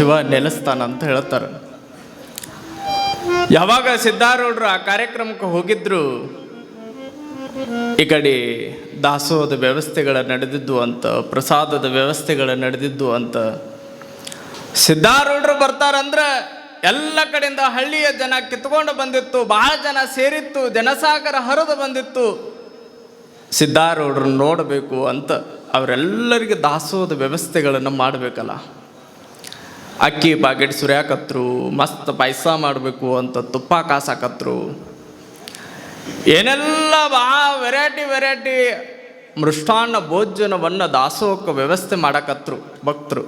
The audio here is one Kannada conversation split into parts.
ಶಿವ ನೆಲೆಸ್ತಾನ ಅಂತ ಹೇಳ್ತಾರೆ. ಯಾವಾಗ ಸಿದ್ಧಾರೂಢರು ಆ ಕಾರ್ಯಕ್ರಮಕ್ಕೆ ಹೋಗಿದ್ರು, ಈ ಕಡೆ ದಾಸೋಹದ ವ್ಯವಸ್ಥೆಗಳ ನಡೆದಿದ್ದು ಅಂತ, ಪ್ರಸಾದದ ವ್ಯವಸ್ಥೆಗಳ ನಡೆದಿದ್ದು ಅಂತ. ಸಿದ್ಧಾರೂಢರು ಬರ್ತಾರಂದ್ರೆ ಎಲ್ಲ ಕಡೆಯಿಂದ ಹಳ್ಳಿಯ ಜನ ಕಿತ್ಕೊಂಡು ಬಂದಿತ್ತು, ಬಹಳ ಜನ ಸೇರಿತ್ತು, ಜನಸಾಗರ ಹರಿದು ಬಂದಿತ್ತು. ಸಿದ್ಧಾರೂಢರು ನೋಡಬೇಕು ಅಂತ ಅವರೆಲ್ಲರಿಗೆ ದಾಸೋಹದ ವ್ಯವಸ್ಥೆಗಳನ್ನು ಮಾಡಬೇಕಲ್ಲ. ಅಕ್ಕಿ ಪಾಕೆಟ್ ಸುರಿಯಾಕತ್ರು, ಮಸ್ತ್ ಪಾಯಸ ಮಾಡಬೇಕು ಅಂತ ತುಪ್ಪ ಕಾಸಾಕತ್ರು. ಏನೆಲ್ಲ ಬಾ ವೆರೈಟಿ ವೆರೈಟಿ ಮೃಷ್ಟಾನ್ನ ಭೋಜನವನ್ನು ದಾಸೋಹಕ್ಕೆ ವ್ಯವಸ್ಥೆ ಮಾಡಕತ್ರು, ಭಕ್ತರು.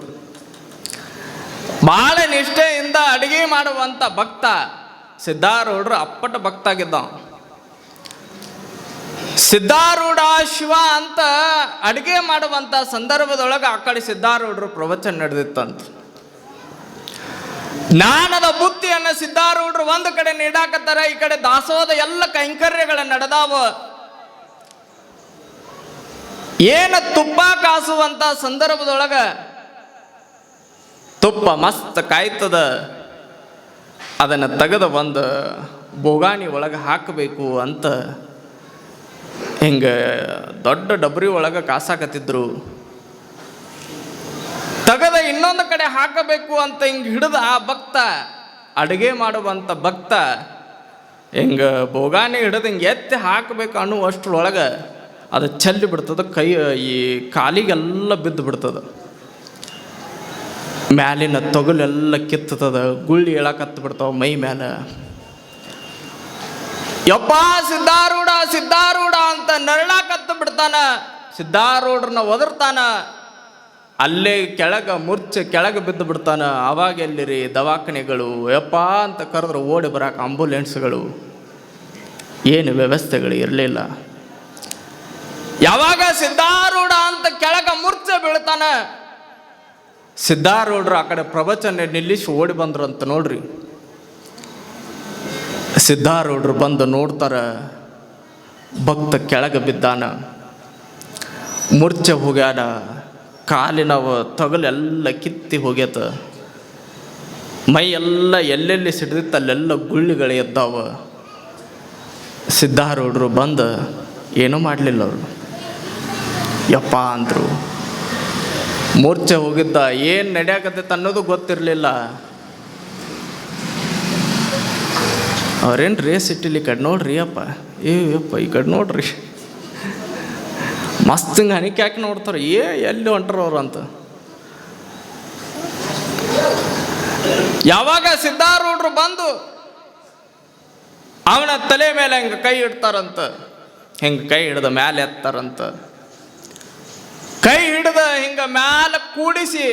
ಭಾಳ ನಿಷ್ಠೆಯಿಂದ ಅಡುಗೆ ಮಾಡುವಂಥ ಭಕ್ತ ಸಿದ್ಧಾರೂಢರು ಅಪ್ಪಟ ಭಕ್ತ ಆಗಿದ್ದ ಸಿದ್ಧಾರೂಢ ಶಿವ ಅಂತ ಅಡುಗೆ ಮಾಡುವಂಥ ಸಂದರ್ಭದೊಳಗೆ ಆ ಕಡೆ ಸಿದ್ಧಾರೂಢರು ಪ್ರವಚನ ನಡೆದಿತ್ತಂತ. ಜ್ಞಾನದ ಬುತ್ತಿಯನ್ನು ಸಿದ್ಧಾರೂಢರು ಒಂದು ಕಡೆ ನೀಡಾಕತ್ತಾರ, ಈ ಕಡೆ ದಾಸೋಹದ ಎಲ್ಲ ಕೈಂಕರ್ಯಗಳ ನಡೆದಾವ. ಏನ ತುಪ್ಪ ಕಾಸುವಂತ ಸಂದರ್ಭದೊಳಗ ತುಪ್ಪ ಮಸ್ತ್ ಕಾಯ್ತದ, ಅದನ್ನು ತೆಗೆದು ಒಂದು ಬೋಗಾಣಿ ಒಳಗೆ ಹಾಕಬೇಕು ಅಂತ ಹಿಂಗೆ ದೊಡ್ಡ ಡಬರಿ ಒಳಗೆ ಕಾಸಾಕತ್ತಿದ್ರು. ಇನ್ನೊಂದು ಕಡೆ ಹಾಕಬೇಕು ಅಂತ ಹಿಂಗೆ ಹಿಡಿದ ಆ ಭಕ್ತ, ಅಡುಗೆ ಮಾಡುವಂಥ ಭಕ್ತ, ಹಿಂಗೆ ಬೋಗಾನಿ ಹಿಡಿದು ಹಿಂಗೆ ಎತ್ತಿ ಹಾಕಬೇಕು ಅನ್ನುವಷ್ಟ್ರೊಳಗೆ ಅದು ಚೆಲ್ಲಿ ಬಿಡ್ತದೆ, ಕೈ, ಈ ಕಾಲಿಗೆಲ್ಲ ಬಿದ್ದು ಬಿಡ್ತದೆ. ಮ್ಯಾಲಿನ ತೊಗಲೆಲ್ಲ ಕಿತ್ತದ ಗುಳ್ಳಿ ಹೇಳಕತ್ತು ಬಿಡ್ತಾವ ಮೈ ಮ್ಯಾಲ. ಯಪ್ಪ ಸಿದ್ಧಾರೂಢ ಸಿದ್ಧಾರೂಢ ಅಂತ ನರಳಾಕತ್ತು ಬಿಡ್ತಾನ ಸಿದ್ಧಾರೂಢರನ್ನ ಒದರ್ತಾನ. ಅಲ್ಲೇ ಕೆಳಗೆ ಮುರ್ಚೆ ಕೆಳಗೆ ಬಿದ್ದು ಬಿಡ್ತಾನೆ. ಅವಾಗ ಎಲ್ಲಿರಿ? ದವಾಖಾನೆಗಳು. ಯಪ್ಪ ಅಂತ ಕರೆದ್ರೆ ಓಡಿ ಬರೋಕೆ ಆಂಬುಲೆನ್ಸ್ಗಳು. ಏನು ವ್ಯವಸ್ಥೆಗಳು ಇರಲಿಲ್ಲ. ಯಾವಾಗ ಸಿದ್ಧಾರೂಢ ಅಂತ ಕೆಳಗೆ ಮುರ್ಚೆ ಬೀಳ್ತಾನೆ? ಸಿದ್ಧಾರೂಢರು ಆ ಕಡೆ ಪ್ರವಚನ ನಿಲ್ಲಿಸಿ ಓಡಿ ಬಂದ್ರು ಅಂತ ನೋಡ್ರಿ. ಸಿದ್ಧಾರೂಢರು ಬಂದು ನೋಡ್ತಾರೆ, ಭಕ್ತ ಕೆಳಗೆ ಬಿದ್ದಾನ. ಮುರ್ಚೆ ಹೋಗ್ಯಾನ. ಕಾಲಿನ ತೊಗಲೆಲ್ಲ ಕಿತ್ತಿ ಹೋಗ್ಯತ ಮೈ ಎಲ್ಲ ಎಲ್ಲೆಲ್ಲಿ ಸಿಡಿದಿತ್ತು ಅಲ್ಲೆಲ್ಲ ಗುಳ್ಳಿಗಳು ಎದ್ದಾವ. ಸಿದ್ಧಾರೂಢರು ಬಂದು, ಏನೂ ಮಾಡಲಿಲ್ಲ ಅವರು. ಯಪ್ಪ ಅಂದರು. ಮೂರ್ಛೆ ಹೋಗಿದ್ದ, ಏನು ನಡೆಯಾಕತ್ತೈತೆ ಅನ್ನೋದು ಗೊತ್ತಿರಲಿಲ್ಲ. ಅವ್ರೇನು ರೇಸ್ ಇಟ್ಟಿಲ್ಲ ಈ ಕಡೆ ನೋಡ್ರಿ ಅಪ್ಪ. ಏ ಯಪ್ಪ, ಈ ಕಡೆ ನೋಡ್ರಿ. ಮಸ್ತ್ ಹಿಂಗೆ ಹನಿಕೆ ನೋಡ್ತಾರೆ? ಏ, ಎಲ್ಲಿ ಹೊಂಟ್ರ ಅವ್ರು ಅಂತ. ಯಾವಾಗ ಸಿದ್ಧಾರೂಢರು ಬಂದು ಅವನ ತಲೆ ಮೇಲೆ ಹಿಂಗೆ ಕೈ ಇಡ್ತಾರಂತ, ಹಿಂಗೆ ಕೈ ಹಿಡ್ದ ಮ್ಯಾಲೆ ಎತ್ತಾರಂತ. ಕೈ ಹಿಡ್ದ ಹಿಂಗೆ ಮ್ಯಾಲೆ ಕೂಡಿಸಿ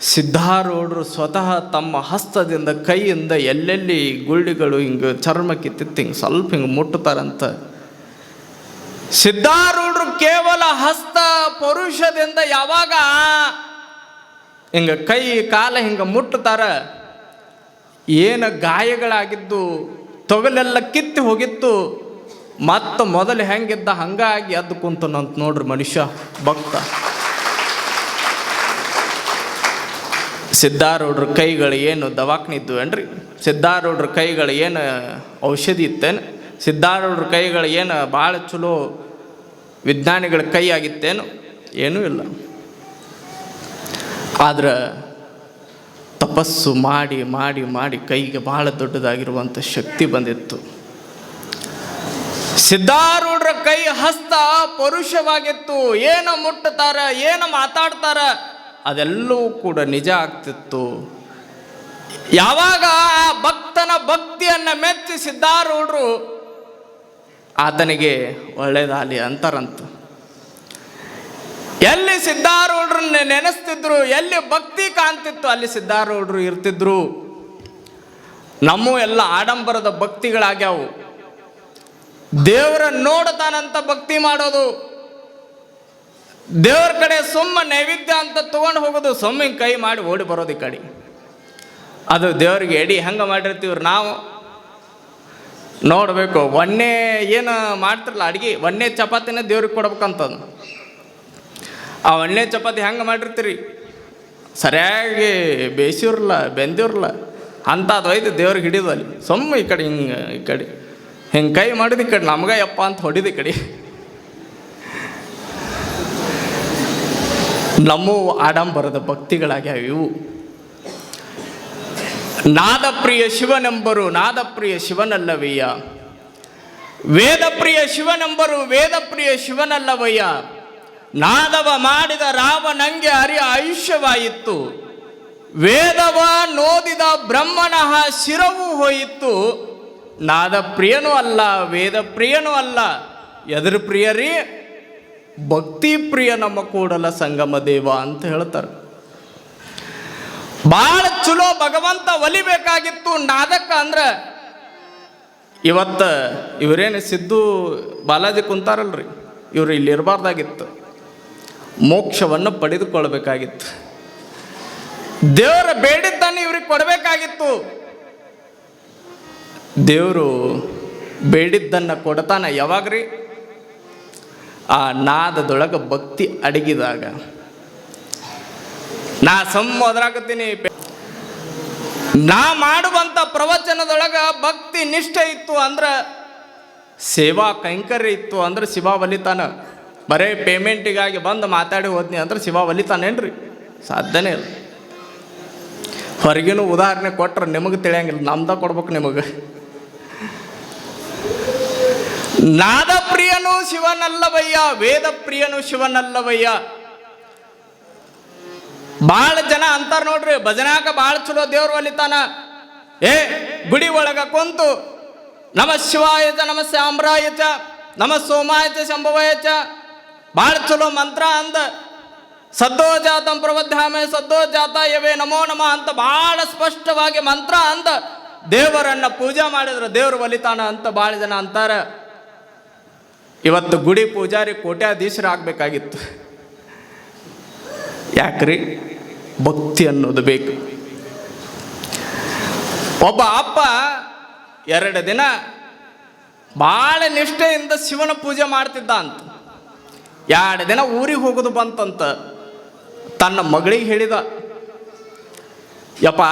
ಸಿದ್ಧಾರೂಢರು ಸ್ವತಃ ತಮ್ಮ ಹಸ್ತದಿಂದ ಕೈಯಿಂದ ಎಲ್ಲೆಲ್ಲಿ ಗುಳ್ಳಿಗಳು ಹಿಂಗೆ ಚರ್ಮಕ್ಕೆ ತಿತ್ತು ಹಿಂಗೆ ಸ್ವಲ್ಪ ಹಿಂಗೆ ಮುಟ್ಟುತ್ತಾರಂತ ಸಿದ್ಧಾರೂಢರು ಕೇವಲ ಹಸ್ತ ಪುರುಷದಿಂದ ಯಾವಾಗ ಹಿಂಗೆ ಕೈ ಕಾಲ ಹಿಂಗೆ ಮುಟ್ಟುತ್ತಾರ? ಏನು ಗಾಯಗಳಾಗಿದ್ದು, ತೊಗಲೆಲ್ಲ ಕಿತ್ತಿ ಹೋಗಿತ್ತು, ಮತ್ತು ಮೊದಲು ಹೆಂಗಿದ್ದ ಹಂಗಾಗಿ ಎದ್ದು ಕುಂತನಂತ ನೋಡ್ರಿ ಮನುಷ್ಯ ಭಕ್ತ. ಸಿದ್ಧಾರೂಢರ ಕೈಗಳು ಏನು ದವಾಖಾನೆ ಇದ್ದು ಏನ್ರಿ? ಸಿದ್ಧಾರೂಢರ ಕೈಗಳು ಏನು ಔಷಧಿ ಇತ್ತೇನು? ಸಿದ್ಧಾರೂಢರ ಕೈಗಳು ಏನು ಭಾಳ ಚಲೋ ವಿಜ್ಞಾನಿಗಳ ಕೈ ಆಗಿತ್ತೇನು ಏನೂ ಇಲ್ಲ. ಆದ್ರೆ ತಪಸ್ಸು ಮಾಡಿ ಮಾಡಿ ಮಾಡಿ ಕೈಗೆ ಭಾಳ ದೊಡ್ಡದಾಗಿರುವಂಥ ಶಕ್ತಿ ಬಂದಿತ್ತು. ಸಿದ್ಧಾರೂಢರ ಕೈ ಹಸ್ತ ಪರುಷವಾಗಿತ್ತು. ಏನು ಮುಟ್ಟುತ್ತಾರ, ಏನು ಮಾತಾಡ್ತಾರ, ಅದೆಲ್ಲವೂ ಕೂಡ ನಿಜ ಆಗ್ತಿತ್ತು. ಯಾವಾಗ ಆ ಭಕ್ತನ ಭಕ್ತಿಯನ್ನು ಮೆಚ್ಚಿ ಸಿದ್ಧಾರೂಢರು ಆತನಿಗೆ ಒಳ್ಳೇದಾಲಿ ಅಂತಾರಂತ. ಎಲ್ಲಿ ಸಿದ್ಧಾರೂಢರನ್ನ ನೆನೆಸ್ತಿದ್ರು, ಎಲ್ಲಿ ಭಕ್ತಿ ಕಾಣ್ತಿತ್ತು, ಅಲ್ಲಿ ಸಿದ್ಧಾರೂಢರು ಇರ್ತಿದ್ರು. ನಮ್ಮ ಎಲ್ಲ ಆಡಂಬರದ ಭಕ್ತಿಗಳಾಗ್ಯಾವು. ದೇವರ ನೋಡ್ತಾನಂತ ಭಕ್ತಿ ಮಾಡೋದು. ದೇವ್ರ ಕಡೆ ಸುಮ್ಮ ನೈವೇದ್ಯ ಅಂತ ತಗೊಂಡು ಹೋಗೋದು ಸುಮ್ಮ ಕೈ ಮಾಡಿ ಓಡಿ ಬರೋದು ಈ ಕಡೆ. ಅದು ದೇವರಿಗೆ ಎಡಿ ಹೆಂಗೆ ಮಾಡಿರ್ತೀವ್ರಿ ನಾವು. ನೋಡಬೇಕು ಒನ್ನೆ ಏನು ಮಾಡ್ತಿರಲ್ಲ, ಅಡ್ಗೆ ಒನ್ನೆ ಚಪಾತಿನ ದೇವ್ರಿಗೆ ಕೊಡ್ಬೇಕಂತಂದು ಆ ಒನ್ನೆ ಚಪಾತಿ ಹೆಂಗೆ ಮಾಡಿರ್ತೀರಿ? ಸರಿಯಾಗಿ ಬೇಯಿಸಿರಲ್ಲ ಬೆಂದಿರಲ್ಲ ಅದು ಒಯ್ದು ದೇವ್ರಿಗೆ ಹಿಡಿದು ಅಲ್ಲಿ. ಸುಮ್ಮ ಈ ಕಡೆ ಹಿಂಗೆ, ಈ ಕಡೆ. ಹಿಂಗೆ ಕೈ ಮಾಡಿದ ಈ ಕಡೆ ನಮ್ಗೆ ಯಪ್ಪ ಅಂತ ಹೊಡಿದ ಈ ಕಡೆ. ನಮ್ಮ ಆಡಂಬರದ ಭಕ್ತಿಗಳಾಗ್ಯಾವ ಇವು. ನಾದಪ್ರಿಯ ಶಿವನೆಂಬರು ನಾದಪ್ರಿಯ ಶಿವನಲ್ಲವಯ್ಯ. ವೇದಪ್ರಿಯ ಶಿವನೆಂಬರು ವೇದಪ್ರಿಯ ಶಿವನಲ್ಲವಯ್ಯ. ನಾದವ ಮಾಡಿದ ರಾವಣಂಗೆ ಅರಿಯ ಆಯುಷ್ಯವಾಯಿತು ವೇದವ ನೋದಿದ ಬ್ರಹ್ಮನ ಶಿರವು ಹೋಯಿತು ನಾದ ಪ್ರಿಯನೂ ಅಲ್ಲ ವೇದ ಪ್ರಿಯನೂ ಅಲ್ಲ. ಎದುರು ಪ್ರಿಯರಿ ಭಕ್ತಿ ಪ್ರಿಯ ನಮ್ಮ ಕೂಡಲ ಸಂಗಮ ದೇವ ಅಂತ ಹೇಳ್ತಾರೆ. ಭಾಳ ಚಲೋ ಭಗವಂತ ಒಲಿಬೇಕಾಗಿತ್ತು ನಾದಕ್ಕ ಅಂದ್ರೆ ಇವತ್ತ ಇವರೇನು ಸಿದ್ದು ಬಾಲಾಜಿ ಕುಂತಾರಲ್ರಿ. ಇವರು ಇಲ್ಲಿ ಇರಬಾರ್ದಾಗಿತ್ತು. ಮೋಕ್ಷವನ್ನು ಪಡೆದುಕೊಳ್ಬೇಕಾಗಿತ್ತು. ದೇವರ ಬೇಡಿದ್ದನ್ನು ಇವ್ರಿಗೆ ಕೊಡಬೇಕಾಗಿತ್ತು. ದೇವರು ಬೇಡಿದ್ದನ್ನು ಕೊಡ್ತಾನೆ ಯಾವಾಗ್ರಿ? ಆ ನಾದದೊಳಗೆ ಭಕ್ತಿ ಅಡಗಿದಾಗ. ನಾ ಸಮ್ಮ ಒದರಾಕತ್ತೀನಿ ನಾ ಮಾಡುವಂಥ ಪ್ರವಚನದೊಳಗ ಭಕ್ತಿ ನಿಷ್ಠೆ ಇತ್ತು ಅಂದ್ರೆ ಸೇವಾ ಕೈಂಕರ್ಯ ಇತ್ತು ಅಂದ್ರೆ ಶಿವ ಒಲಿತಾನ ಬರೇ ಪೇಮೆಂಟಿಗಾಗಿ ಬಂದು ಮಾತಾಡಿ ಹೋದ್ನಿ ಅಂದ್ರೆ ಶಿವ ಒಲಿತಾನೇನ್ರಿ ಸಾಧ್ಯನೇ ಇಲ್ಲ. ಹೊರಗಿನ ಉದಾಹರಣೆ ಕೊಟ್ರೆ ನಿಮಗೆ ತಿಳಿಯಂಗಿಲ್ಲ, ನಮ್ದ ಕೊಡ್ಬೇಕು ನಿಮಗೆ. ನಾದ ಪ್ರಿಯನು ಶಿವನಲ್ಲವಯ್ಯ ವೇದ ಪ್ರಿಯನು ಶಿವನಲ್ಲವಯ್ಯ. ಭಾಳ ಜನ ಅಂತಾರ ನೋಡ್ರಿ ಭಜನಾಕ ಭಾಳ ಚಲೋ ದೇವ್ರು ಒಲಿತಾನ. ಏ, ಗುಡಿ ಒಳಗ ಕುಂತು, ನಮ ಶಿವಾಯಚ ನಮ ಸಾಮ್ರಾಯಚ ನಮ ಸೋಮಾಯಚ ಶಂಭವಾಯಚ ಭಾಳ ಚಲೋ ಮಂತ್ರ ಅಂದ. ಸದ್ದೋ ಜಾತಂ ಪ್ರವಧ್ಯಾಮೆ ಸದ್ದೋ ಜಾತ ನಮೋ ನಮ ಅಂತ ಭಾಳ ಸ್ಪಷ್ಟವಾಗಿ ಮಂತ್ರ ಅಂದ. ದೇವರನ್ನ ಪೂಜೆ ಮಾಡಿದ್ರೆ ದೇವರು ಒಲಿತಾನ ಅಂತ ಭಾಳ ಜನ ಅಂತಾರ. ಇವತ್ತು ಗುಡಿ ಪೂಜಾರಿ ಕೋಟ್ಯಾಧೀಶರಾಗಬೇಕಾಗಿತ್ತು. ಯಾಕ್ರಿ? ಭಕ್ತಿ ಅನ್ನೋದು ಬೇಕು. ಒಬ್ಬ ಅಪ್ಪ ಎರಡು ದಿನ ಭಾಳ ನಿಷ್ಠೆಯಿಂದ ಶಿವನ ಪೂಜೆ ಮಾಡ್ತಿದ್ದ ಅಂತ ಎರಡು ದಿನ ಊರಿಗೆ ಹೋಗೋದು ಬಂತಂತ. ತನ್ನ ಮಗಳಿಗೆ ಹೇಳಿದ, ಯಪ್ಪ,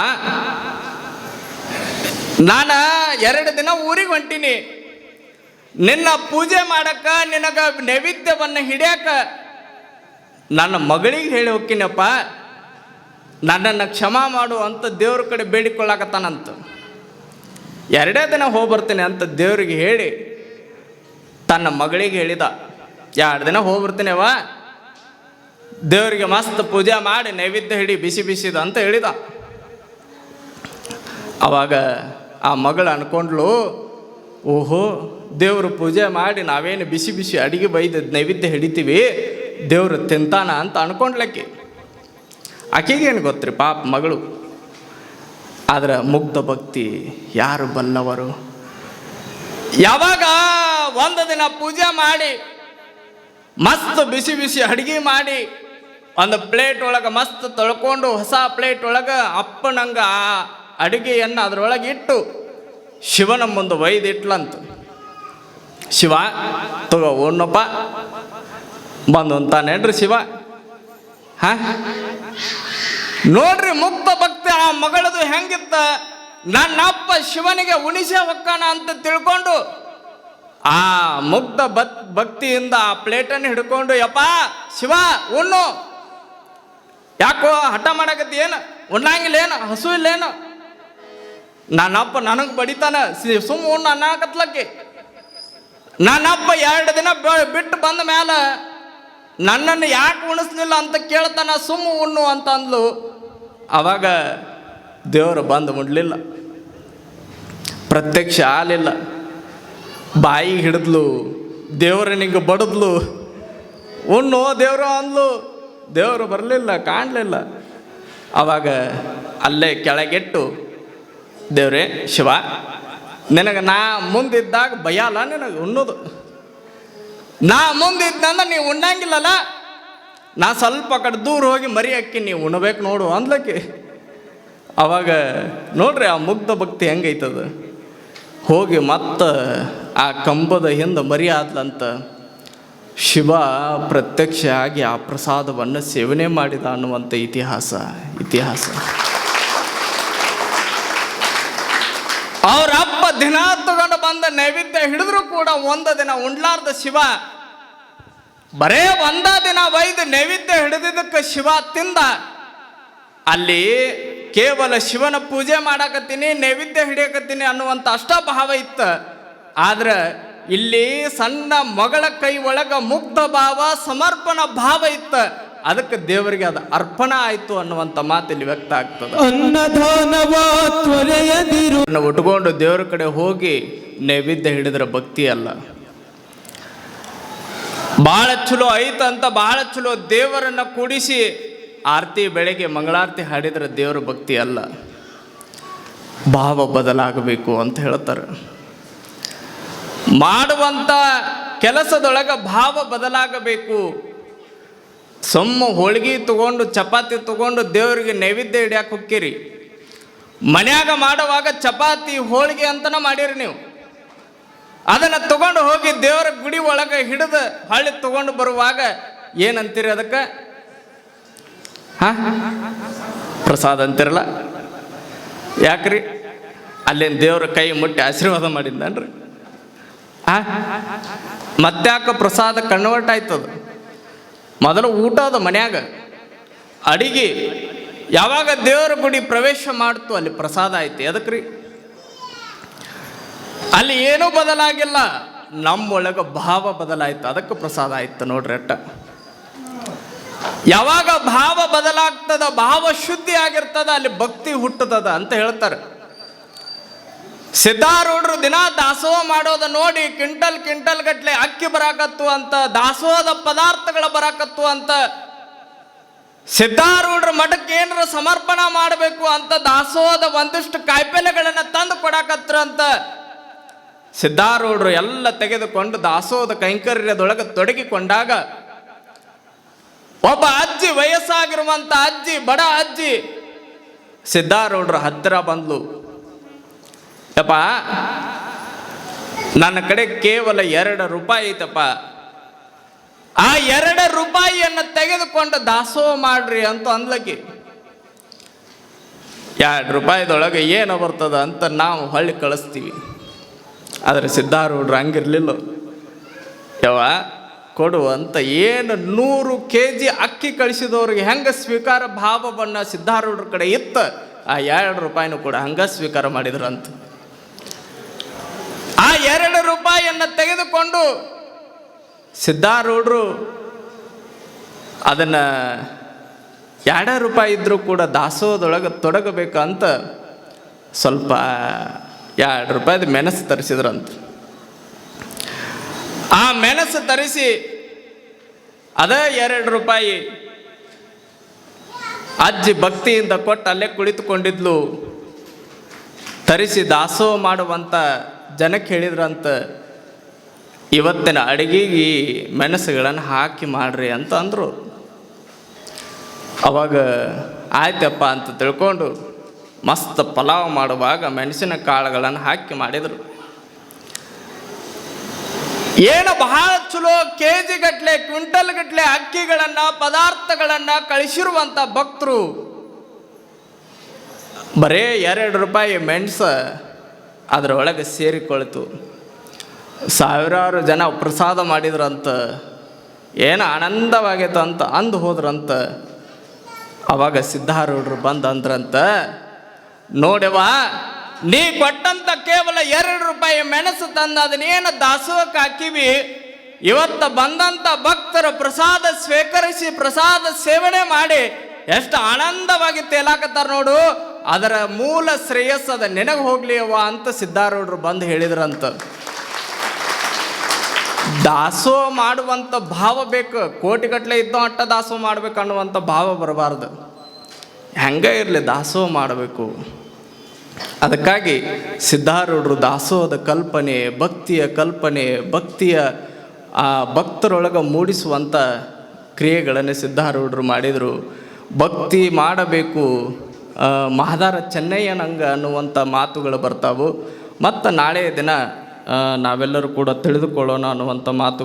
ನಾನು ಎರಡು ದಿನ ಊರಿಗೆ ಹೊಂಟೀನಿ. ನಿನ್ನ ಪೂಜೆ ಮಾಡಕ್ಕ ನಿನಗ ನೈವೇದ್ಯವನ್ನು ಹಿಡಿಯಕ ನನ್ನ ಮಗಳಿಗೆ ಹೇಳಿ ಹೋಗ್ತೀನಪ್ಪ ನನ್ನನ್ನು ಕ್ಷಮ ಮಾಡು ಅಂತ ದೇವ್ರ ಕಡೆ ಬೇಡಿಕೊಳ್ಳಾಕತ್ತಾನಂತ. ಎರಡೇ ದಿನ ಹೋಗಿ ಬರ್ತೀನಿ ಅಂತ ದೇವ್ರಿಗೆ ಹೇಳಿ ತನ್ನ ಮಗಳಿಗೆ ಹೇಳಿದ, ಎರಡು ದಿನ ಹೋಗಿ ಬರ್ತೀನವ ದೇವರಿಗೆ ಮಸ್ತ್ ಪೂಜೆ ಮಾಡಿ ನೈವೇದ್ಯ ಹಿಡಿ ಬಿಸಿ ಬಿಸಿದ ಅಂತ ಹೇಳಿದ. ಅವಾಗ ಆ ಮಗಳು ಅನ್ಕೊಂಡ್ಲು ಓಹೋ, ದೇವ್ರ ಪೂಜೆ ಮಾಡಿ ನಾವೇನು ಬಿಸಿ ಬಿಸಿ ಅಡಿಗೆ ಬೈದ ನೈವೇದ್ಯ ಹಿಡಿತೀವಿ, ದೇವ್ರು ತಿಂತಾನ ಅಂತ ಅನ್ಕೊಂಡ್ಲಕ್ಕಿ ಆಕೆಗೇನು ಗೊತ್ತ್ರಿ? ಪಾಪ ಮಗಳು. ಆದ್ರೆ ಮುಗ್ಧ ಭಕ್ತಿ ಯಾರು ಬಲ್ಲವರು? ಯಾವಾಗ ಒಂದು ದಿನ ಪೂಜೆ ಮಾಡಿ, ಮಸ್ತ್ ಬಿಸಿ ಬಿಸಿ ಅಡಿಗೆ ಮಾಡಿ, ಒಂದು ಪ್ಲೇಟ್ ಒಳಗೆ ಮಸ್ತ್ ತೊಳ್ಕೊಂಡು ಹೊಸ ಪ್ಲೇಟ್ ಒಳಗೆ ಅಪ್ಪನಂಗ ಆ ಅಡುಗೆಯನ್ನು ಅದರೊಳಗೆ ಇಟ್ಟು ಶಿವನ ಮುಂದೆ ಒಯ್ದಿಟ್ಲಂತ ಶಿವ, ತಗೋ ಉಣ್ಣಪ್ಪ. ಬಂದು ಅಂತಾನೇನ್ರಿ ಶಿವ? ಹಾ? ನೋಡ್ರಿ ಮುಕ್ತ ಭಕ್ತಿ ಆ ಮಗಳದು ಹೆಂಗಿತ್ತ? ನನ್ನಪ್ಪ ಶಿವನಿಗೆ ಉಣಿಸೆ ಹೊಕ್ಕಾನ ಅಂತ ತಿಳ್ಕೊಂಡು ಆ ಮುಗ್ಧ ಭಕ್ ಭಕ್ತಿಯಿಂದ ಆ ಪ್ಲೇಟನ್ನು ಹಿಡ್ಕೊಂಡು, ಯಪ್ಪ, ಶಿವ, ಉಣ್ಣು. ಯಾಕೋ ಹಠ ಮಾಡಕತ್ತಿ, ಏನು? ಉಣ್ಣಂಗಿಲ್ಲ, ಏನು? ಹಸು ಇಲ್ಲ, ಏನು? ನನ್ನಪ್ಪ ನನಗೆ ಬಡಿತಾನ ಸುಮ್ಮ ಉಣ್ಣು, ಅನ್ನಕತ್ಲಕ್ಕೆ. ನನ್ನಪ್ಪ ಎರಡು ದಿನ ಬಿಟ್ಟು ಬಂದ ಮೇಲೆ ನನ್ನನ್ನು ಯಾಕೆ ಉಣಿಸ್ಲಿಲ್ಲ ಅಂತ ಕೇಳ್ತಾನ, ಸುಮ್ಮ ಉಣ್ಣು ಅಂತ ಅಂದ್ಲು. ಅವಾಗ ದೇವರು ಬಂದು ಮುಡ್ಲಿಲ್ಲ ಪ್ರತ್ಯಕ್ಷ ಆಲಿಲ್ಲ ಬಾಯಿ ಹಿಡಿದ್ಲು ದೇವರನಿಗೆ ಬಡದ್ಲು. ಉಣ್ಣು ದೇವರು ಅಂದ್ಲು. ದೇವರು ಬರಲಿಲ್ಲ, ಕಾಣಲಿಲ್ಲ. ಅವಾಗ ಅಲ್ಲೇ ಕೆಳಗೆಟ್ಟು, ದೇವ್ರೇ ಶಿವ, ನಿನಗೆ ನಾ ಮುಂದಿದ್ದಾಗ ಭಯಲ್ಲ ನಿನಗೆ ಉಣ್ಣೋದು. ನಾ ಮುಂದೆ ಮುಂದಿದ್ನಂದ್ರೆ ನೀವು ಉಣ್ಣಂಗಿಲ್ಲಲ್ಲ? ನಾ ಸ್ವಲ್ಪ ಕಡೆ ದೂರ ಹೋಗಿ ಮರಿ ಅಕ್ಕಿ ನೀವು ಉಣ್ಬೇಕು ನೋಡು ಅಂದ್ಲಕ್ಕೆ. ಅವಾಗ ನೋಡ್ರಿ ಆ ಮುಗ್ಧ ಭಕ್ತಿ ಹೆಂಗೈತದ? ಹೋಗಿ ಮತ್ತೆ ಆ ಕಂಬದ ಹಿಂದೆ ಮರಿ ಆದ್ಲಂತ ಶಿವ ಪ್ರತ್ಯಕ್ಷ ಆಗಿ ಆ ಪ್ರಸಾದವನ್ನು ಸೇವನೆ ಮಾಡಿದ ಅನ್ನುವಂಥ ಇತಿಹಾಸ ಇತಿಹಾಸ. ಅವ್ರ ಅಪ್ಪ ದಿನ ತಗೊಂಡು ಬಂದ ನೈವೇದ್ಯ ಹಿಡಿದ್ರು ಕೂಡ ಒಂದು ದಿನ ಉಂಡ್ಲಾರ್ದ ಶಿವ. ಬರೇ ಒಂದ ದಿನ ಒಯ್ದು ನೈವೇದ್ಯ ಹಿಡಿದಿದ್ದಕ್ಕೆ ಶಿವ ತಿಂದ. ಅಲ್ಲಿ ಕೇವಲ ಶಿವನ ಪೂಜೆ ಮಾಡಾಕತ್ತೀನಿ ನೈವೇದ್ಯ ಹಿಡಿಯಕತ್ತೀನಿ ಅನ್ನುವಂಥ ಅಷ್ಟ ಭಾವ ಇತ್ತು. ಆದ್ರೆ ಇಲ್ಲಿ ಸಣ್ಣ ಮಗಳ ಕೈ ಒಳಗ ಮುಗ್ಧ ಭಾವ ಸಮರ್ಪಣ ಭಾವ ಇತ್ತು. ಅದಕ್ಕೆ ದೇವರಿಗೆ ಅದು ಅರ್ಪಣ ಆಯ್ತು ಅನ್ನುವಂಥ ಮಾತು ಇಲ್ಲಿ ವ್ಯಕ್ತ ಆಗ್ತದೆ. ಅನ್ನದಾನವ ಉಟ್ಕೊಂಡು ದೇವರ ಕಡೆ ಹೋಗಿ ನೈವೇದ್ಯ ಹಿಡಿದ್ರೆ ಭಕ್ತಿ ಅಲ್ಲ. ಭಾಳ ಚಲೋ ಐತಂತ ಭಾಳ ಚಲೋ ದೇವರನ್ನ ಕೂಡಿಸಿ ಆರತಿ ಬೆಳಗ್ಗೆ ಮಂಗಳಾರತಿ ಹಾಡಿದ್ರೆ ದೇವರ ಭಕ್ತಿ ಅಲ್ಲ. ಭಾವ ಬದಲಾಗಬೇಕು ಅಂತ ಹೇಳ್ತಾರೆ. ಮಾಡುವಂಥ ಕೆಲಸದೊಳಗ ಭಾವ ಬದಲಾಗಬೇಕು. ಸೊಮ್ಮ ಹೋಳಿಗೆ ತಗೊಂಡು, ಚಪಾತಿ ತಗೊಂಡು ದೇವರಿಗೆ ನೈವೇದ್ಯ ಹಿಡಿಯಕ್ಕೆ ಹೊಕ್ಕಿರಿ. ಮನ್ಯಾಗ ಮಾಡುವಾಗ ಚಪಾತಿ, ಹೋಳಿಗೆ ಅಂತನ ಮಾಡಿರಿ ನೀವು. ಅದನ್ನ ತಗೊಂಡು ಹೋಗಿ ದೇವರ ಗುಡಿ ಒಳಗೆ ಹಿಡಿದು ಹಳ್ಳಿ ತಗೊಂಡು ಬರುವಾಗ ಏನಂತೀರಿ ಅದಕ್ಕೆ? ಪ್ರಸಾದ ಅಂತಿರಲ್ಲ? ಯಾಕ್ರಿ? ಅಲ್ಲಿನ ದೇವ್ರ ಕೈ ಮುಟ್ಟಿ ಆಶೀರ್ವಾದ ಮಾಡಿದ್ದನ್ರಿ? ಆ ಮತ್ತ್ಯಾಕ ಪ್ರಸಾದ ಕನ್ವರ್ಟ್ ಆಯ್ತದ ಮೊದಲು ಊಟ ಅದ ಮನ್ಯಾಗ. ಅಡಿಗೆ ಯಾವಾಗ ದೇವರ ಗುಡಿ ಪ್ರವೇಶ ಮಾಡ್ತು ಅಲ್ಲಿ ಪ್ರಸಾದ ಆಯ್ತು. ಎದಕ್ರಿ? ಅಲ್ಲಿ ಏನೂ ಬದಲಾಗಿಲ್ಲ. ನಮ್ಮೊಳಗೆ ಭಾವ ಬದಲಾಯ್ತು. ಅದಕ್ಕೆ ಪ್ರಸಾದ ಆಯ್ತು ನೋಡ್ರಿ ಅಟ್ಟ. ಯಾವಾಗ ಭಾವ ಬದಲಾಗ್ತದ, ಭಾವ ಶುದ್ಧಿ ಆಗಿರ್ತದ, ಅಲ್ಲಿ ಭಕ್ತಿ ಹುಟ್ಟುತ್ತದ ಅಂತ ಹೇಳ್ತಾರೆ. ಸಿದ್ಧಾರೂಢರು ದಿನ ದಾಸೋಹ ಮಾಡೋದ ನೋಡಿ ಕಿಂಟಲ್ ಕಿಂಟಲ್ ಗಟ್ಲೆ ಅಕ್ಕಿ ಬರಾಕತ್ತು ಅಂತ, ದಾಸೋಹದ ಪದಾರ್ಥಗಳ ಬರಾಕತ್ತು ಅಂತ. ಸಿದ್ಧಾರೂಢರ ಮಠಕ್ಕೆ ಏನರ ಸಮರ್ಪಣ ಮಾಡಬೇಕು ಅಂತ ದಾಸೋಹದ ಒಂದಿಷ್ಟು ಕಾಯಿಪಲ್ಯಗಳನ್ನ ತಂದು ಕೊಡಾಕತ್ರ ಅಂತ ಸಿದ್ಧಾರೂಢರು ಎಲ್ಲ ತೆಗೆದುಕೊಂಡು ದಾಸೋದ ಕೈಂಕರ್ಯದೊಳಗೆ ತೊಡಗಿಕೊಂಡಾಗ ಒಬ್ಬ ಅಜ್ಜಿ ವಯಸ್ಸಾಗಿರುವಂತ ಅಜ್ಜಿ, ಬಡ ಅಜ್ಜಿ ಸಿದ್ಧಾರೂಢರ ಹತ್ತಿರ ಬಂದ್ಲು. ಯಪ್ಪ, ನನ್ನ ಕಡೆ ಕೇವಲ ಎರಡು ರೂಪಾಯಿ ಐತಪ್ಪ. ಆ ಎರಡು ರೂಪಾಯಿಯನ್ನು ತೆಗೆದುಕೊಂಡು ದಾಸೋಹ ಮಾಡ್ರಿ ಅಂತ ಅಂದ್ಲಕ್ಕಿ ಎರಡು ರೂಪಾಯಿದೊಳಗೆ ಏನು ಬರ್ತದ ಅಂತ ನಾವು ಹೊಳ್ಳಿ ಕಳಿಸ್ತೀವಿ. ಆದರೆ ಸಿದ್ಧಾರೂಢರು ಹಂಗಿರಲಿಲ್ಲ. ಯವ ಕೊಡು ಅಂತ ಏನು ನೂರು ಕೆ ಜಿ ಅಕ್ಕಿ ಕಳಿಸಿದವ್ರಿಗೆ ಹೆಂಗೆ ಸ್ವೀಕಾರ ಭಾವ ಬಣ್ಣ ಸಿದ್ಧಾರೂಢರ ಕಡೆ ಇತ್ತ, ಆ ಎರಡು ರೂಪಾಯಿನೂ ಕೂಡ ಹಂಗ ಸ್ವೀಕಾರ ಮಾಡಿದ್ರಂತ ಆ ಎರಡು ರೂಪಾಯಿಯನ್ನು ತೆಗೆದುಕೊಂಡು ಸಿದ್ಧಾರೂಢರು ಅದನ್ನು ಎರಡು ರೂಪಾಯಿ ಇದ್ದರೂ ಕೂಡ ದಾಸೋಹದೊಳಗೆ ತೊಡಗಬೇಕಂತ ಸ್ವಲ್ಪ ಎರಡು ರೂಪಾಯಿದು ಮೆಣಸು ತರಿಸಿದ್ರಂತ. ಆ ಮೆಣಸು ತರಿಸಿ ಅದ ಎರಡು ರೂಪಾಯಿ ಅಜ್ಜಿ ಭಕ್ತಿಯಿಂದ ಕೊಟ್ಟು ಅಲ್ಲೇ ಕುಳಿತುಕೊಂಡಿದ್ಲು. ತರಿಸಿ ದಾಸೋಹ ಮಾಡುವಂಥ ಜನಕ್ಕೆ ಹೇಳಿದ್ರಂತ, ಇವತ್ತಿನ ಅಡುಗೆಗೆ ಮೆಣಸುಗಳನ್ನು ಹಾಕಿ ಮಾಡ್ರಿ ಅಂತ ಅಂದರು. ಅವಾಗ, ಆಯ್ತಪ್ಪ ಅಂತ ತಿಳ್ಕೊಂಡು ಮಸ್ತ್ ಪಲಾವ್ ಮಾಡುವಾಗ ಮೆಣಸಿನ ಕಾಳುಗಳನ್ನು ಹಾಕಿ ಮಾಡಿದರು. ಏನು ಬಹಳ ಚಲೋ ಕೆ ಜಿ ಗಟ್ಲೆ, ಕ್ವಿಂಟಲ್ ಗಟ್ಲೆ ಅಕ್ಕಿಗಳನ್ನ, ಪದಾರ್ಥಗಳನ್ನ ಕಳಿಸಿರುವಂತ ಭಕ್ತರು. ಬರೇ ಎರಡು ರೂಪಾಯಿ ಮೆಣಸು ಅದರೊಳಗೆ ಸೇರಿಕೊಳ್ತು. ಸಾವಿರಾರು ಜನ ಪ್ರಸಾದ ಮಾಡಿದ್ರಂತ, ಏನು ಆನಂದವಾಗೈತಂತ ಅಂದು ಹೋದ್ರಂತ. ಅವಾಗ ಸಿದ್ಧಾರೂಢರು ಬಂದು ಅಂದ್ರಂತ ನೀ ಕೊಟ್ಟಂತ ಕೇವಲ ಎರಡು ರೂಪಾಯಿ ಮೆಣಸು ತಂದು ಅದನ್ನೇನು ದಾಸೋಹಕ್ಕೆ ಹಾಕಿವಿ? ಇವತ್ತು ಬಂದಂತ ಭಕ್ತರ ಪ್ರಸಾದ ಸ್ವೀಕರಿಸಿ ಪ್ರಸಾದ ಸೇವನೆ ಮಾಡಿ ಎಷ್ಟು ಆನಂದವಾಗಿ ತೇಲಾಕತ್ತಾರ ನೋಡು. ಅದರ ಮೂಲ ಶ್ರೇಯಸ್ ಅದ ನಿನಗೆ ಹೋಗ್ಲಿ ಅವ್ವ ಅಂತ ಸಿದ್ಧಾರೂಢರು ಬಂದು ಹೇಳಿದ್ರಂತ. ದಾಸೋ ಮಾಡುವಂಥ ಭಾವ ಬೇಕು. ಕೋಟಿಗಟ್ಟಲೆ ಇದ್ದೋ ಅಟ್ಟ ದಾಸೋ ಮಾಡ್ಬೇಕು ಅನ್ನುವಂಥ ಭಾವ ಬರಬಾರ್ದು. ಹೆಂಗೆ ಇರಲಿ ದಾಸೋಹ ಮಾಡಬೇಕು. ಅದಕ್ಕಾಗಿ ಸಿದ್ಧಾರೂಢರು ದಾಸೋಹದ ಕಲ್ಪನೆ, ಭಕ್ತಿಯ ಕಲ್ಪನೆ, ಭಕ್ತಿಯ, ಆ ಭಕ್ತರೊಳಗೆ ಮೂಡಿಸುವಂಥ ಕ್ರಿಯೆಗಳನ್ನು ಸಿದ್ಧಾರೂಢರು ಮಾಡಿದರು. ಭಕ್ತಿ ಮಾಡಬೇಕು ಮಹದಾರ ಚೆನ್ನಯ್ಯನಂಗ ಅನ್ನುವಂಥ ಮಾತುಗಳು ಬರ್ತಾವು. ಮತ್ತು ನಾಳೆಯ ದಿನ ನಾವೆಲ್ಲರೂ ಕೂಡ ತಿಳಿದುಕೊಳ್ಳೋಣ ಅನ್ನುವಂಥ ಮಾತು